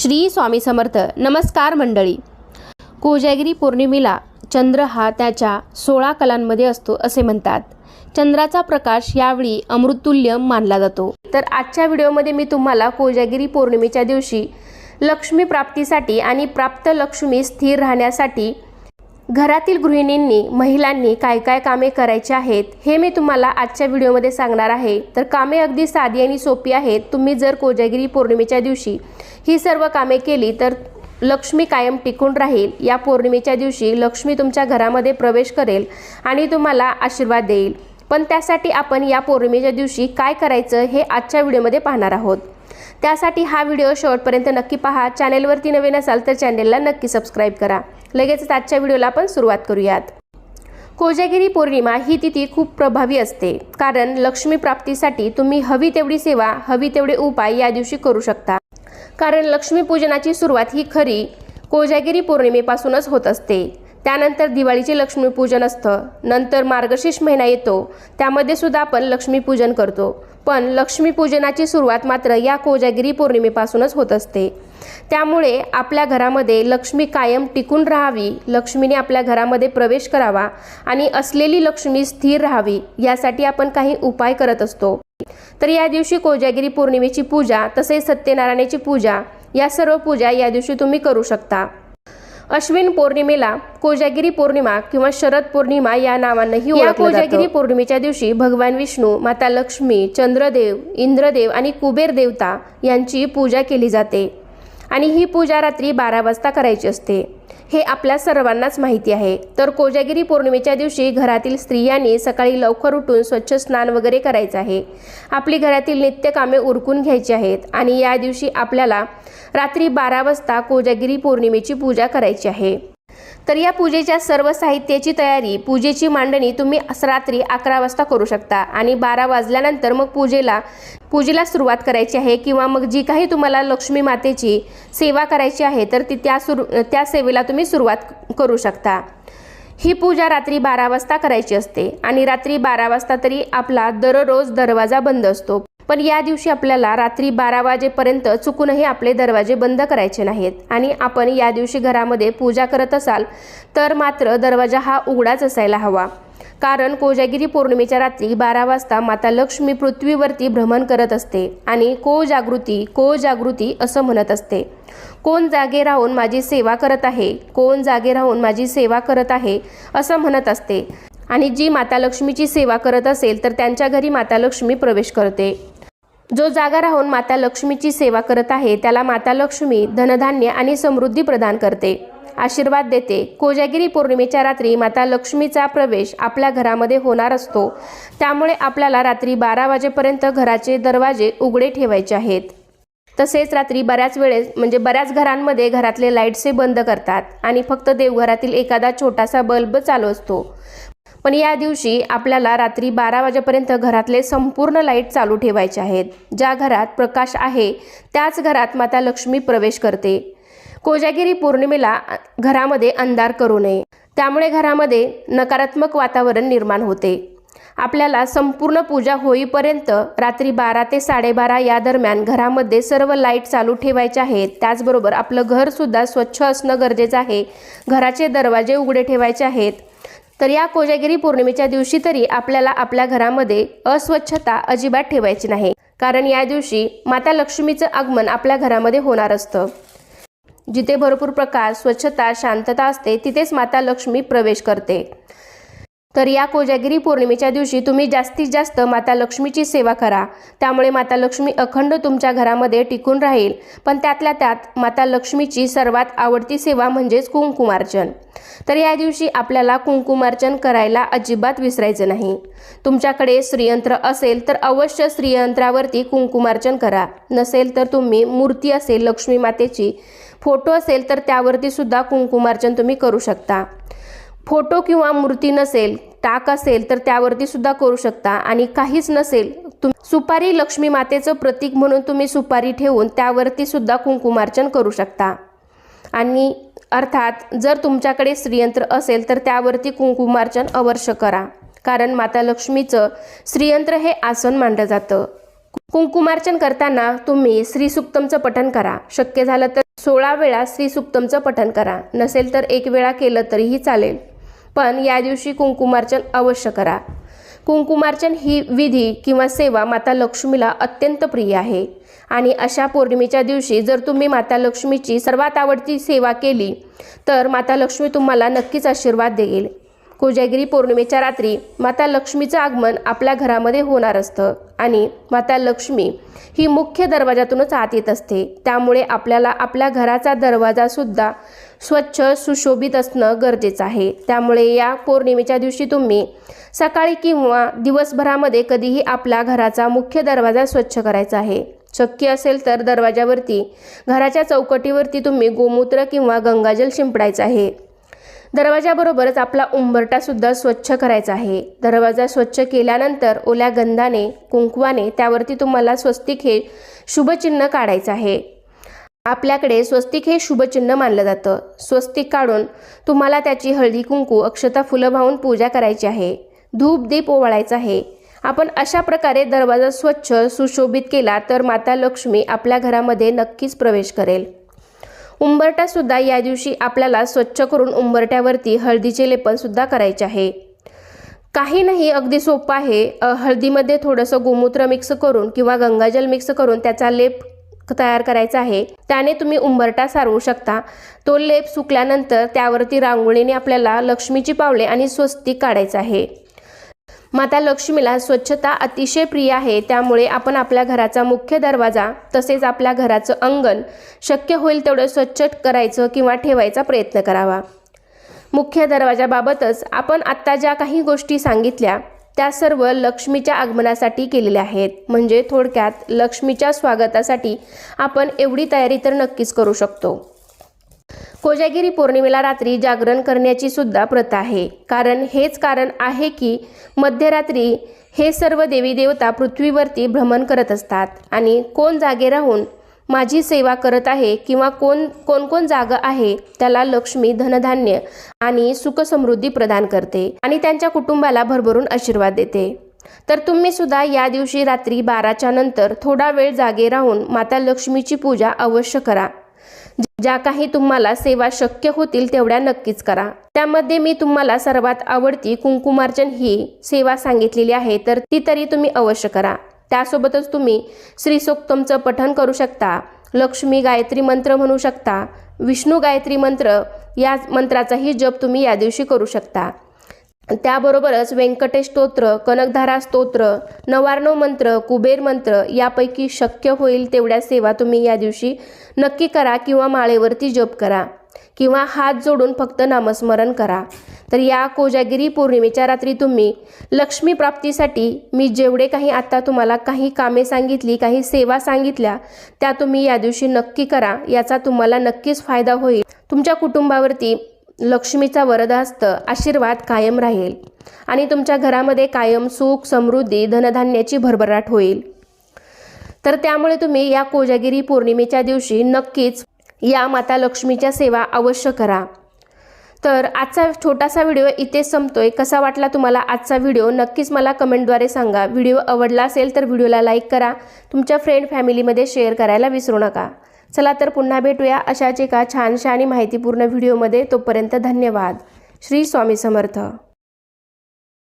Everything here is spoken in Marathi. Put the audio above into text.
श्री स्वामी समर्थ. नमस्कार मंडळी. कोजागिरी पौर्णिमेला चंद्र हा त्याच्या सोळा कलांमध्ये असतो असे म्हणतात. चंद्राचा प्रकाश यावेळी अमृतुल्य मानला जातो. तर आजच्या व्हिडिओमध्ये मी तुम्हाला कोजागिरी पौर्णिमेच्या दिवशी लक्ष्मी प्राप्तीसाठी आणि प्राप्त लक्ष्मी स्थिर राहण्यासाठी घरातील गृहिणींनी महिलांनी काय काय कामे करायची आहेत हे मी तुम्हाला आजच्या व्हिडिओमध्ये सांगणार आहे. तर कामे अगदी साधी आणि सोपी आहेत. तुम्ही जर कोजागिरी पौर्णिमेच्या दिवशी ही सर्व कामे केली तर लक्ष्मी कायम टिकून राहील. या पौर्णिमेच्या दिवशी लक्ष्मी तुमच्या घरामध्ये प्रवेश करेल आणि तुम्हाला आशीर्वाद देईल. पण त्यासाठी आपण या पौर्णिमेच्या दिवशी काय करायचं हे आजच्या व्हिडिओमध्ये पाहणार आहोत. त्यासाठी हा व्हिडिओ शेवटपर्यंत नक्की पहा. चॅनेलवरती नवीन असाल तर चॅनेलला नक्की सबस्क्राईब करा. लगेचच आजच्या व्हिडिओला आपण सुरुवात करूयात. कोजागिरी पौर्णिमा ही तिथी खूप प्रभावी असते. कारण लक्ष्मी प्राप्तीसाठी तुम्ही हवी तेवढी सेवा हवी तेवढे उपाय या दिवशी करू शकता. कारण लक्ष्मीपूजनाची सुरुवात ही खरी कोजागिरी पौर्णिमेपासूनच होत असते. त्यानंतर दिवाळीचे लक्ष्मीपूजन असतं. नंतर मार्गशीर्ष महिना येतो. त्यामध्ये सुद्धा आपण लक्ष्मीपूजन करतो. पण लक्ष्मीपूजनाची सुरुवात मात्र या कोजागिरी पौर्णिमेपासूनच होत असते. त्यामुळे आपल्या घरामध्ये लक्ष्मी कायम टिकून राहावी लक्ष्मीने आपल्या घरामध्ये प्रवेश करावा आणि असलेली लक्ष्मी स्थिर राहावी यासाठी आपण काही उपाय करत असतो. तर या दिवशी कोजागिरी पौर्णिमेची पूजा तसेच सत्यनारायणाची पूजा या सर्व पूजा या दिवशी तुम्ही करू शकता. अश्विन पौर्णिमेला कोजागिरी पौर्णिमा किंवा शरद पौर्णिमा या नावानंही या कोजागिरी पौर्णिमेच्या दिवशी भगवान विष्णू माता लक्ष्मी चंद्रदेव इंद्रदेव आणि कुबेर देवता यांची पूजा केली जाते. आणि ही पूजा रात्री बारा वाजता करायची असते. हे आपल्या सर्वांनाच माहिती आहे. तर कोजागिरी पौर्णिमेच्या दिवशी घरातील स्त्रियांनी सकाळी लवकर उठून स्वच्छ स्नान वगैरे करायचं आहे. आपली घरातील नित्यकामे उरकून घ्यायची आहेत आणि या दिवशी आपल्याला रात्री बारा वाजता कोजागिरी पौर्णिमेची पूजा करायची आहे. तर या पूजेच्या सर्व साहित्याची तयारी पूजेची मांडणी तुम्ही रात्री अकरा वाजता करू शकता. आणि बारा वाजल्यानंतर मग पूजेला पूजेला सुरुवात करायची आहे किंवा मग जी काही तुम्हाला लक्ष्मी मातेची सेवा करायची आहे तर ती त्या सुरू त्या सेवेला तुम्ही सुरुवात करू शकता. ही पूजा रात्री बारा वाजता करायची असते. आणि रात्री बारा वाजता तरी आपला दररोज दरवाजा बंद असतो. पण या दिवशी आपल्याला रात्री बारा वाजेपर्यंत चुकूनही आपले दरवाजे बंद करायचे नाहीत. आणि आपण या दिवशी घरामध्ये पूजा करत असाल तर मात्र दरवाजा हा उघडाच असायला हवा. कारण कोजागिरी पौर्णिमेच्या रात्री बारा वाजता माता लक्ष्मी पृथ्वीवरती भ्रमण करत असते आणि को जागृती को जागृती असं म्हणत असते. कोण जागे राहून माझी सेवा करत आहे? कोण जागे राहून माझी सेवा करत आहे? असं म्हणत असते. आणि जी माता लक्ष्मीची सेवा करत असेल तर त्यांच्या घरी माता लक्ष्मी प्रवेश करते. जो जागा राहून माता लक्ष्मीची सेवा करत आहे त्याला माता लक्ष्मी धनधान्य आणि समृद्धी प्रदान करते. आशीर्वाद देते. कोजागिरी पौर्णिमेच्या रात्री माता लक्ष्मीचा प्रवेश आपल्या घरामध्ये होणार असतो. त्यामुळे आपल्याला रात्री बारा वाजेपर्यंत घराचे दरवाजे उघडे ठेवायचे आहेत. तसेच रात्री बऱ्याच वेळेस म्हणजे बऱ्याच घरांमध्ये घरातले लाईट्से बंद करतात आणि फक्त देवघरातील एखादा छोटासा बल्ब चालू असतो. पण या दिवशी आपल्याला रात्री बारा वाजेपर्यंत घरातले संपूर्ण लाइट चालू ठेवायचे आहेत. ज्या घरात प्रकाश आहे त्याच घरात माता लक्ष्मी प्रवेश करते. कोजागिरी पौर्णिमेला घरामध्ये अंधार करू नये. त्यामुळे घरामध्ये नकारात्मक वातावरण निर्माण होते. आपल्याला संपूर्ण पूजा होईपर्यंत रात्री बारा ते साडेबारा या दरम्यान घरामध्ये सर्व लाइट चालू ठेवायचे आहेत. त्याचबरोबर आपलं घरसुद्धा स्वच्छ असणं गरजेचं आहे. घराचे दरवाजे उघडे ठेवायचे आहेत. तर या कोजागिरी पौर्णिमेच्या दिवशी तरी आपल्याला आपल्या घरामध्ये अस्वच्छता अजिबात ठेवायची नाही. कारण या दिवशी माता लक्ष्मीचं आगमन आपल्या घरामध्ये होणार असतं. जिथे भरपूर प्रकाश स्वच्छता शांतता असते तिथेच माता लक्ष्मी प्रवेश करते. तर या कोजागिरी पौर्णिमेच्या दिवशी तुम्ही जास्तीत जास्त माता लक्ष्मीची सेवा करा. त्यामुळे माता लक्ष्मी अखंड तुमच्या घरामध्ये टिकून राहील. पण त्यातल्या त्यात माता लक्ष्मीची सर्वात आवडती सेवा म्हणजेच कुंकुमार्चन. तर या दिवशी आपल्याला कुंकुमार्चन करायला अजिबात विसरायचं नाही. तुमच्याकडे श्रीयंत्र असेल तर अवश्य श्रीयंत्रावरती कुंकुमार्चन करा. नसेल तर तुम्ही मूर्ती असेल लक्ष्मी मातेची फोटो असेल तर त्यावरती सुद्धा कुंकुमार्चन तुम्ही करू शकता. फोटो किंवा मूर्ती नसेल टाक असेल तर त्यावरती सुद्धा करू शकता. आणि काहीच नसेल तुम सुपारी लक्ष्मी मातेचं प्रतीक म्हणून तुम्ही सुपारी ठेवून त्यावरती सुद्धा कुंकुमार्चन करू शकता. आणि अर्थात जर तुमच्याकडे श्रीयंत्र असेल तर त्यावरती कुंकुमार्चन अवश्य करा. कारण माता लक्ष्मीचं श्रीयंत्र हे आसन मानलं जातं. कुंकुमार्चन करताना तुम्ही श्रीसुक्तमचं पठण करा. शक्य झालं तर सोळा वेळा श्रीसुक्तमचं पठण करा. नसेल तर एक वेळा केलं तरीही चालेल. पण या दिवशी कुंकुमार्चन अवश्य करा. कुंकुमार्चन ही विधी किंवा सेवा माता लक्ष्मीला अत्यंत प्रिय आहे. आणि अशा पौर्णिमेच्या दिवशी जर तुम्ही माता लक्ष्मीची सर्वात आवडती सेवा केली तर माता लक्ष्मी तुम्हाला नक्कीच आशीर्वाद देईल. कोजागिरी पौर्णिमेच्या रात्री माता लक्ष्मीचं आगमन आपल्या घरामध्ये होणार असतं आणि माता लक्ष्मी ही मुख्य दरवाजातूनच आत येत असते. त्यामुळे आपल्याला आपल्या घराचा दरवाजासुद्धा स्वच्छ सुशोभित असणं गरजेचं आहे. त्यामुळे या पौर्णिमेच्या दिवशी तुम्ही सकाळी किंवा दिवसभरामध्ये कधीही आपला घराचा मुख्य दरवाजा स्वच्छ करायचा आहे. शक्य असेल तर दरवाजावरती घराच्या चौकटीवरती तुम्ही गोमूत्र किंवा गंगाजल शिंपडायचं आहे. दरवाजाबरोबरच आपला उंबरटासुद्धा स्वच्छ करायचा आहे. दरवाजा स्वच्छ केल्यानंतर ओल्या गंधाने कुंकवाने त्यावरती तुम्हाला स्वस्तिक हे शुभचिन्ह काढायचं आहे. आपल्याकडे स्वस्तिक हे शुभचिन्ह मानलं जातं. स्वस्तिक काढून तुम्हाला त्याची हळदी कुंकू अक्षता फुलं वाहून पूजा करायची आहे. धूप दीप ओवाळायचा आहे. आपण अशा प्रकारे दरवाजा स्वच्छ सुशोभित केला तर माता लक्ष्मी आपल्या घरामध्ये नक्कीच प्रवेश करेल. उंबरटासुद्धा या दिवशी आपल्याला स्वच्छ करून उंबरट्यावरती हळदीचे लेपनसुद्धा करायचे आहे. काही नाही अगदी सोपं आहे. हळदीमध्ये थोडंसं गोमूत्र मिक्स करून किंवा गंगाजल मिक्स करून त्याचा लेप तयार करायचा आहे. त्याने तुम्ही उंबरटा सारवू शकता. तो लेप सुकल्यानंतर त्यावरती रांगोळीने आपल्याला लक्ष्मीची पावले आणि स्वस्तिक काढायचं आहे. माता लक्ष्मीला स्वच्छता अतिशय प्रिय आहे. त्यामुळे आपण आपल्या घराचा मुख्य दरवाजा तसेच आपल्या घराचं अंगण शक्य होईल तेवढं स्वच्छ करायचं किंवा ठेवायचा प्रयत्न करावा. मुख्य दरवाजाबाबतच आपण आत्ता ज्या काही गोष्टी सांगितल्या त्या सर्व लक्ष्मीच्या आगमनासाठी केलेल्या आहेत. म्हणजे थोडक्यात लक्ष्मीच्या स्वागतासाठी आपण एवढी तयारी तर नक्कीच करू शकतो. कोजागिरी पौर्णिमेला रात्री जागरण करण्याची सुद्धा प्रथा आहे. कारण हेच कारण आहे की मध्यरात्री हे सर्व देवी देवता पृथ्वीवरती भ्रमण करत असतात. आणि कोण जागे राहून माझी सेवा करत आहे किंवा कोण कोण कोण आहे त्याला लक्ष्मी धनधान्य आणि सुखसमृद्धी प्रदान करते आणि त्यांच्या कुटुंबाला भरभरून आशीर्वाद देते. तर तुम्ही सुद्धा या दिवशी रात्री बाराच्या नंतर थोडा वेळ जागे राहून माता लक्ष्मीची पूजा अवश्य करा. ज्या काही तुम्हाला सेवा शक्य होतील तेवढ्या नक्कीच करा. त्यामध्ये मी तुम्हाला सर्वात आवडती कुंकुमार्चन ही सेवा सांगितलेली आहे तर ती तरी तुम्ही अवश्य करा. त्यासोबतच तुम्ही श्रीसोक्तमचं पठण करू शकता लक्ष्मी गायत्री मंत्र म्हणू शकता विष्णू गायत्री मंत्र या मंत्राचाही जप तुम्ही या दिवशी करू शकता. त्याबरोबरच व्यंकटेश स्तोत्र कनकधारा स्तोत्र नवार्णव मंत्र कुबेर मंत्र यापैकी शक्य होईल तेवढ्या सेवा तुम्ही या दिवशी नक्की करा किंवा माळेवरती जप करा किंवा हात जोडून फक्त नामस्मरण करा. तर या कोजागिरी पौर्णिमेच्या रात्री तुम्ही लक्ष्मी प्राप्तीसाठी मी जेवढे काही आत्ता तुम्हाला काही कामे सांगितली काही सेवा सांगितल्या त्या तुम्ही या दिवशी नक्की करा. याचा तुम्हाला नक्कीच फायदा होईल. तुमच्या कुटुंबावरती लक्ष्मीचा वरदहस्त आशीर्वाद कायम राहील आणि तुमच्या घरामध्ये कायम सुख समृद्धी धनधान्याची भरभराट होईल. तर त्यामुळे तुम्ही या कोजागिरी पौर्णिमेच्या दिवशी नक्कीच या माता लक्ष्मीच्या सेवा अवश्य करा. तर आजचा छोटासा व्हिडिओ इथे संपतोय. कसा वाटला तुम्हाला आजचा व्हिडिओ? नक्कीच मला कमेंटद्वारे सांगा. व्हिडिओ आवडला असेल तर व्हिडिओला लाईक करा. तुमच्या फ्रेंड फॅमिलीमध्ये शेअर करायला विसरू नका. चला तर पुन्हा भेटूया अशाच एका छानशा आणि माहितीपूर्ण व्हिडिओमध्ये. तोपर्यंत धन्यवाद. श्री स्वामी समर्थ.